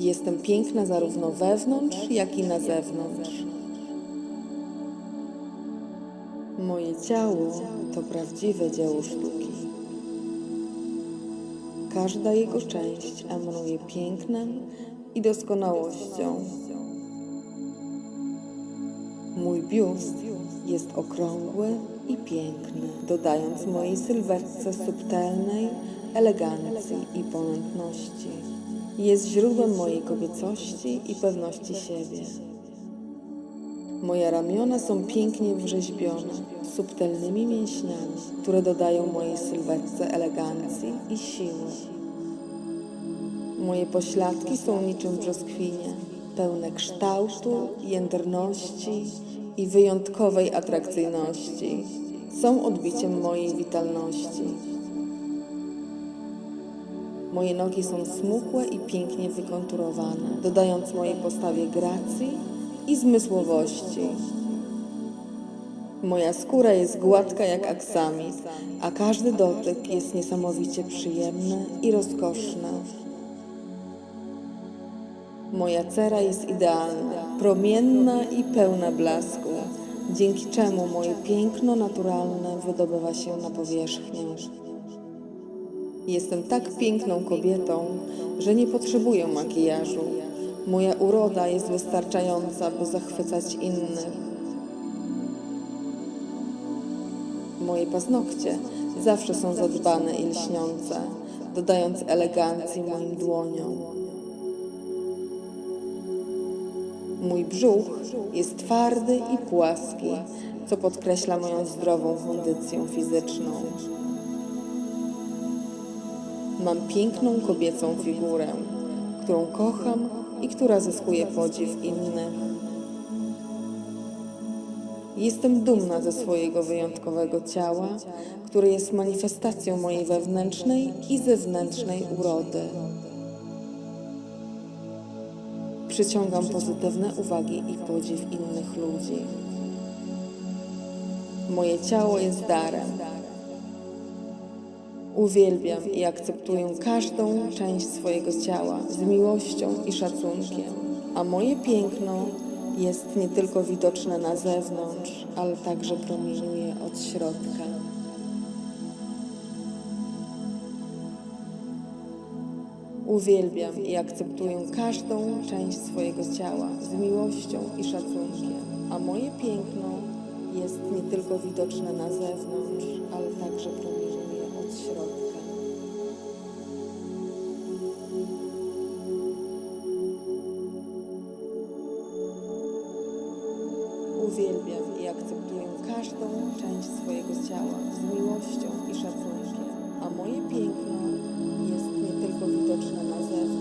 Jestem piękna zarówno wewnątrz, jak i na zewnątrz. Moje ciało to prawdziwe dzieło sztuki. Każda jego część emanuje pięknem i doskonałością. Mój biust jest okrągły i piękny, dodając mojej sylwetce subtelnej elegancji i ponętności. Jest źródłem mojej kobiecości i pewności siebie. Moje ramiona są pięknie wrzeźbione, subtelnymi mięśniami, które dodają mojej sylwetce elegancji i siły. Moje pośladki są niczym brzoskwinie, pełne kształtu, jędrności i wyjątkowej atrakcyjności. Są odbiciem mojej witalności. Moje nogi są smukłe i pięknie wykonturowane, dodając mojej postawie gracji i zmysłowości. Moja skóra jest gładka jak aksamit, a każdy dotyk jest niesamowicie przyjemny i rozkoszny. Moja cera jest idealna, promienna i pełna blasku, dzięki czemu moje piękno naturalne wydobywa się na powierzchnię. Jestem tak piękną kobietą, że nie potrzebuję makijażu. Moja uroda jest wystarczająca, by zachwycać innych. Moje paznokcie zawsze są zadbane i lśniące, dodając elegancji moim dłoniom. Mój brzuch jest twardy i płaski, co podkreśla moją zdrową kondycję fizyczną. Mam piękną kobiecą figurę, którą kocham i która zyskuje podziw innych. Jestem dumna ze swojego wyjątkowego ciała, które jest manifestacją mojej wewnętrznej i zewnętrznej urody. Przyciągam pozytywne uwagi i podziw innych ludzi. Moje ciało jest darem. Uwielbiam i akceptuję każdą część swojego ciała z miłością i szacunkiem, a moje piękno jest nie tylko widoczne na zewnątrz, ale także promieniuje od środka. Uwielbiam i akceptuję każdą część swojego ciała z miłością i szacunkiem, a moje piękno jest nie tylko widoczne na zewnątrz, ale także promieniuje od środka. Uwielbiam i akceptuję każdą część swojego ciała z miłością i szacunkiem, a moje piękno jest nie tylko widoczne na zewnątrz,